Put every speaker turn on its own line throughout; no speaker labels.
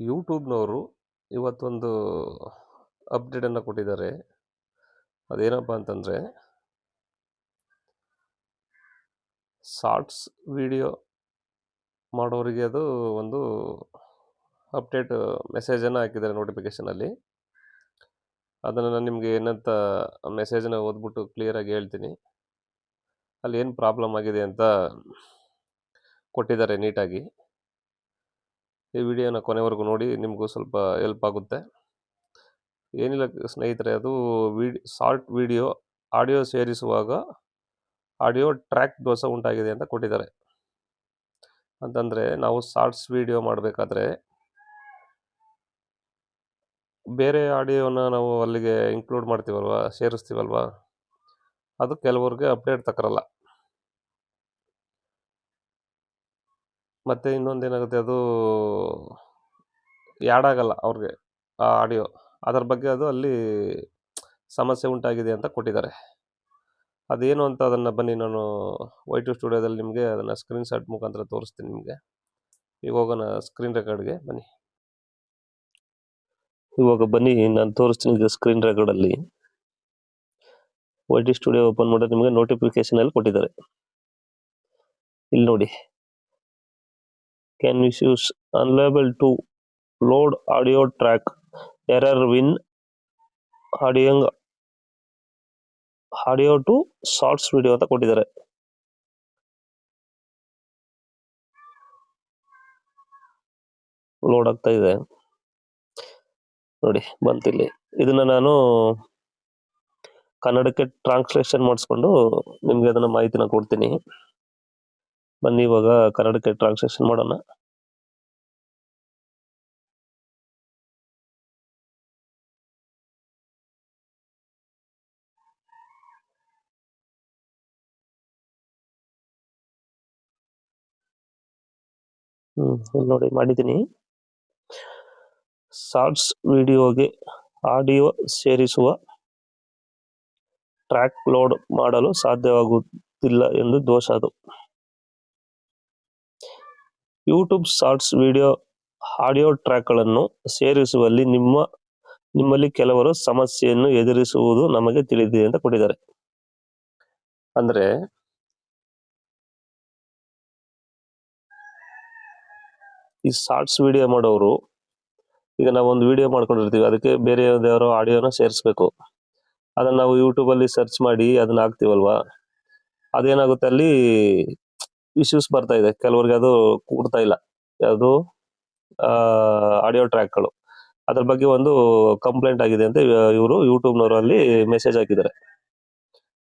ಯೂಟ್ಯೂಬ್ನವರು ಇವತ್ತೊಂದು ಅಪ್ಡೇಟನ್ನು ಕೊಟ್ಟಿದ್ದಾರೆ. ಅದೇನಪ್ಪ ಅಂತಂದರೆ ಶಾರ್ಟ್ಸ್ ವಿಡಿಯೋ ಮಾಡೋರಿಗೆ ಅದು ಒಂದು ಅಪ್ಡೇಟ್ ಮೆಸೇಜನ್ನು ಹಾಕಿದ್ದಾರೆ ನೋಟಿಫಿಕೇಷನಲ್ಲಿ ಅದನ್ನು ನಾನು ನಿಮಗೆ ಏನಂತ ಮೆಸೇಜನ್ನು ಓದ್ಬಿಟ್ಟು ಕ್ಲಿಯರಾಗಿ ಹೇಳ್ತೀನಿ. ಅಲ್ಲಿ ಏನು ಪ್ರಾಬ್ಲಮ್ ಆಗಿದೆ ಅಂತ ಕೊಟ್ಟಿದ್ದಾರೆ ನೀಟಾಗಿ ಈ ವಿಡಿಯೋನ ಕೊನೆವರೆಗೂ ನೋಡಿ, ನಿಮಗೂ ಸ್ವಲ್ಪ ಹೆಲ್ಪ್ ಆಗುತ್ತೆ. ಏನಿಲ್ಲ ಸ್ನೇಹಿತರೆ, ಅದು ವಿಡಿ ಶಾರ್ಟ್ ವಿಡಿಯೋ ಆಡಿಯೋ ಸೇರಿಸುವಾಗ ಆಡಿಯೋ ಟ್ರ್ಯಾಕ್ ದೋಷ ಉಂಟಾಗಿದೆ ಅಂತ ಕೊಟ್ಟಿದ್ದಾರೆ. ಅಂತಂದರೆ, ನಾವು ಶಾರ್ಟ್ಸ್ ವಿಡಿಯೋ ಮಾಡಬೇಕಾದ್ರೆ ಬೇರೆ ಆಡಿಯೋನ ನಾವು ಅಲ್ಲಿಗೆ ಇನ್ಕ್ಲೂಡ್ ಮಾಡ್ತೀವಲ್ವ, ಸೇರಿಸ್ತೀವಲ್ವ? ಅದು ಕೆಲವ್ರಿಗೆ ಅಪ್ಡೇಟ್ ತಕ್ಕರಲ್ಲ ಮತ್ತು ಇನ್ನೊಂದು ಏನಾಗುತ್ತೆ, ಅದು ಯಾಡ್ ಆಗಲ್ಲ ಅವ್ರಿಗೆ ಆ ಆಡಿಯೋ ಅದರ ಬಗ್ಗೆ ಅದು ಅಲ್ಲಿ ಸಮಸ್ಯೆ ಉಂಟಾಗಿದೆ ಅಂತ ಕೊಟ್ಟಿದ್ದಾರೆ. ಅದೇನು ಅಂತ ಅದನ್ನು ಬನ್ನಿ ನಾನು ವೈ ಟು ಸ್ಟುಡಿಯೋದಲ್ಲಿ ನಿಮಗೆ ಅದನ್ನು ಸ್ಕ್ರೀನ್ ಶಾಟ್ ಮುಖಾಂತರ ತೋರಿಸ್ತೀನಿ ನಿಮಗೆ. ಈಗ ಹೋಗೋಣ ಸ್ಕ್ರೀನ್ ರೆಕಾರ್ಡ್ಗೆ ಬನ್ನಿ. ಇವಾಗ ಬನ್ನಿ, ನಾನು ತೋರಿಸ್ತೀನಿ ಸ್ಕ್ರೀನ್ ರೆಕಾರ್ಡಲ್ಲಿ ವೈ ಟಿ ಸ್ಟುಡಿಯೋ ಓಪನ್ ಮಾಡಿದ್ರೆ ನಿಮಗೆ ನೋಟಿಫಿಕೇಶನ್ ಅಲ್ಲಿ ಕೊಟ್ಟಿದ್ದಾರೆ. ಇಲ್ಲಿ ನೋಡಿ. Can use unable to load audio track error when adding audio to shorts video ಅಂತ ಕೊಟ್ಟಿದ್ದಾರೆ. ಲೋಡ್ ಆಗ್ತಾ ಇದೆ. ನೋಡಿ, ಬಂತಿಲ್ಲಿ. ಇದನ್ನ ನಾನು ಕನ್ನಡಕ್ಕೆ ಟ್ರಾನ್ಸ್ಲೇಷನ್ ಮಾಡಿಸ್ಕೊಂಡು ನಿಮ್ಗೆ ಅದನ್ನ ಮಾಹಿತಿನ ಕೊಡ್ತೀನಿ. ಬನ್ನಿ ಇವಾಗ ಕನ್ನಡಕ್ಕೆ ಟ್ರಾನ್ಸಾಕ್ಷನ್ ಮಾಡೋಣ. ಹ್ಮ್ ನೋಡಿ ಮಾಡಿದ್ದೀನಿ. ಶಾರ್ಟ್ಸ್ ವಿಡಿಯೋಗೆ ಆಡಿಯೋ ಸೇರಿಸುವ ಟ್ರ್ಯಾಕ್ ಲೋಡ್ ಮಾಡಲು ಸಾಧ್ಯವಾಗುತ್ತಿಲ್ಲ ಎಂದು ದೋಷ ಅದು. ಯೂಟ್ಯೂಬ್ ಶಾರ್ಟ್ಸ್ ವಿಡಿಯೋ ಆಡಿಯೋ ಟ್ರ್ಯಾಕ್ಗಳನ್ನು ಸೇರಿಸುವಲ್ಲಿ ನಿಮ್ಮ ನಿಮ್ಮಲ್ಲಿ ಕೆಲವರು ಸಮಸ್ಯೆಯನ್ನು ಎದುರಿಸುವುದು ನಮಗೆ ತಿಳಿದಿದೆ ಅಂತ ಕೊಟ್ಟಿದ್ದಾರೆ. ಅಂದ್ರೆ ಈ ಶಾರ್ಟ್ಸ್ ವಿಡಿಯೋ ಮಾಡೋರು ಈಗ ನಾವು ಒಂದು ವಿಡಿಯೋ ಮಾಡ್ಕೊಂಡಿರ್ತೀವಿ ಅದಕ್ಕೆ ಬೇರೆ ಯಾವ್ದಾದ್ರು ಆಡಿಯೋನ ಸೇರಿಸ್ಬೇಕು. ಅದನ್ನ ನಾವು ಯೂಟ್ಯೂಬಲ್ಲಿ ಸರ್ಚ್ ಮಾಡಿ ಅದನ್ನ ಹಾಕ್ತಿವಲ್ವಾ? ಅದೇನಾಗುತ್ತೆ ಅಲ್ಲಿ ಇಶ್ಯೂಸ್ ಬರ್ತಾ ಇದೆ. ಕೆಲವರಿಗೆ ಅದು ಕೂಡ್ತಾ ಇಲ್ಲ. ಯಾವುದು ಆಡಿಯೋ ಟ್ರ್ಯಾಕ್ಗಳು ಅದ್ರ ಬಗ್ಗೆ ಒಂದು ಕಂಪ್ಲೇಂಟ್ ಆಗಿದೆ ಅಂತ ಇವರು ಯೂಟ್ಯೂಬ್ನವರು ಅಲ್ಲಿ ಮೆಸೇಜ್ ಹಾಕಿದ್ದಾರೆ.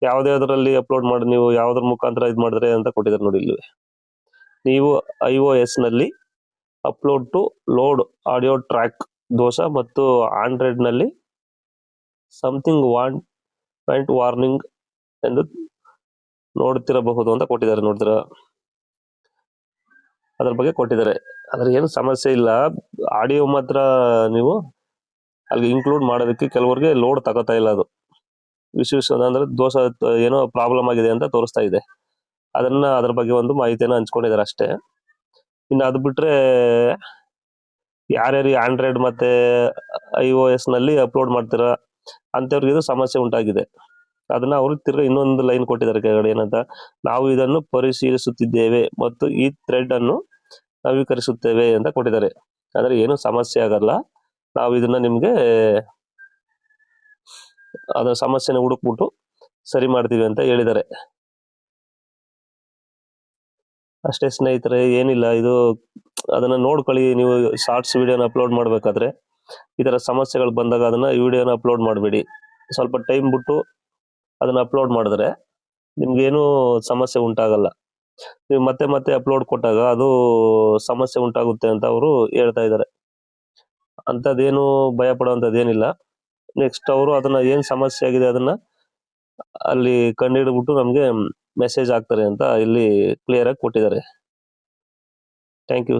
ಯಾವುದೇ ಅದರಲ್ಲಿ ಅಪ್ಲೋಡ್ ಮಾಡಿ, ನೀವು ಯಾವುದ್ರ ಮುಖಾಂತರ ಇದು ಮಾಡಿದ್ರೆ ಅಂತ ಕೊಟ್ಟಿದ್ದಾರೆ ನೋಡಿ ಇಲ್ಲಿ ನೀವು I O ಎಸ್ನಲ್ಲಿ upload to load audio track ದೋಷ ಮತ್ತು ಆಂಡ್ರಾಯ್ಡ್ನಲ್ಲಿ ಸಮಥಿಂಗ್ ವಾನ್ ಪಾಯಿಂಟ್ ವಾರ್ನಿಂಗ್ ಎಂದು ನೋಡ್ತಿರಬಹುದು ಅಂತ ಕೊಟ್ಟಿದ್ದಾರೆ ನೋಡ್ತೀರಾ ಅದ್ರ ಬಗ್ಗೆ ಕೊಟ್ಟಿದ್ದಾರೆ. ಅದ್ರ ಏನು ಸಮಸ್ಯೆ ಇಲ್ಲ. ಆಡಿಯೋ ಮಾತ್ರ ನೀವು ಅಲ್ಲಿ ಇನ್ಕ್ಲೂಡ್ ಮಾಡೋದಕ್ಕೆ ಕೆಲವರಿಗೆ ಲೋಡ್ ತಗೋತಾ ಇಲ್ಲ ಅದು. ವಿಶೇಷ ಅಂದ್ರೆ ದೋಷ, ಏನೋ ಪ್ರಾಬ್ಲಮ್ ಆಗಿದೆ ಅಂತ ತೋರಿಸ್ತಾ ಇದೆ. ಅದನ್ನ ಅದ್ರ ಬಗ್ಗೆ ಒಂದು ಮಾಹಿತಿಯನ್ನು ಹಂಚ್ಕೊಂಡಿದ್ದಾರೆ ಅಷ್ಟೇ. ಇನ್ನು ಅದು ಬಿಟ್ರೆ ಯಾರ್ಯಾರು ಆಂಡ್ರಾಯ್ಡ್ ಮತ್ತೆ ಐ ಓ ಎಸ್ನಲ್ಲಿ ಅಪ್ಲೋಡ್ ಮಾಡ್ತೀರಾ ಅಂತವ್ರಿಗೆ ಇದು ಸಮಸ್ಯೆ ಉಂಟಾಗಿದೆ. ಅದನ್ನ ಅವರು ತಿರ್ಗಿ ಇನ್ನೊಂದು ಲೈನ್ ಕೊಟ್ಟಿದ್ದಾರೆ ಕೆಳಗಡೆ ಏನಂತ, ನಾವು ಇದನ್ನು ಪರಿಶೀಲಿಸುತ್ತಿದ್ದೇವೆ ಮತ್ತು ಈ ಥ್ರೆಡ್ ಅನ್ನು ನವೀಕರಿಸುತ್ತೇವೆ ಅಂತ ಕೊಟ್ಟಿದ್ದಾರೆ. ಆದರೆ ಏನು ಸಮಸ್ಯೆ ಆಗಲ್ಲ. ನಾವು ಇದನ್ನ ನಿಮ್ಗೆ ಅದರ ಸಮಸ್ಯೆನ ಹುಡುಕ್ಬಿಟ್ಟು ಸರಿ ಮಾಡ್ತೀವಿ ಅಂತ ಹೇಳಿದ್ದಾರೆ. ಅಷ್ಟೇ ಸ್ನೇಹಿತರೆ, ಏನಿಲ್ಲ, ಇದು ಅದನ್ನ ನೋಡ್ಕೊಳ್ಳಿ. ನೀವು ಶಾರ್ಟ್ಸ್ ವಿಡಿಯೋನ ಅಪ್ಲೋಡ್ ಮಾಡ್ಬೇಕಾದ್ರೆ ಈ ತರ ಸಮಸ್ಯೆಗಳು ಬಂದಾಗ ಅದನ್ನ ವಿಡಿಯೋನ ಅಪ್ಲೋಡ್ ಮಾಡಬೇಡಿ. ಸ್ವಲ್ಪ ಟೈಮ್ ಬಿಟ್ಟು ಅದನ್ನ ಅಪ್ಲೋಡ್ ಮಾಡಿದ್ರೆ ನಿಮ್ಗೇನು ಸಮಸ್ಯೆ ಉಂಟಾಗಲ್ಲ. ನೀವು ಮತ್ತೆ ಮತ್ತೆ ಅಪ್ಲೋಡ್ ಕೊಟ್ಟಾಗ ಅದು ಸಮಸ್ಯೆ ಉಂಟಾಗುತ್ತೆ ಅಂತ ಅವರು ಹೇಳ್ತಾ ಇದ್ದಾರೆ. ಅಂಥದ್ದೇನು ಭಯ ಪಡುವಂಥದ್ದೇನಿಲ್ಲ ನೆಕ್ಸ್ಟ್ ಅವರು ಅದನ್ನ ಏನ್ ಸಮಸ್ಯೆ ಆಗಿದೆ ಅದನ್ನ ಅಲ್ಲಿ ಕಂಡುಹಿಡಿದ್ಬಿಟ್ಟು ನಮಗೆ ಮೆಸೇಜ್ ಆಗ್ತಾರೆ ಅಂತ ಇಲ್ಲಿ ಕ್ಲಿಯರ್ ಆಗಿ ಕೊಟ್ಟಿದ್ದಾರೆ. Thank you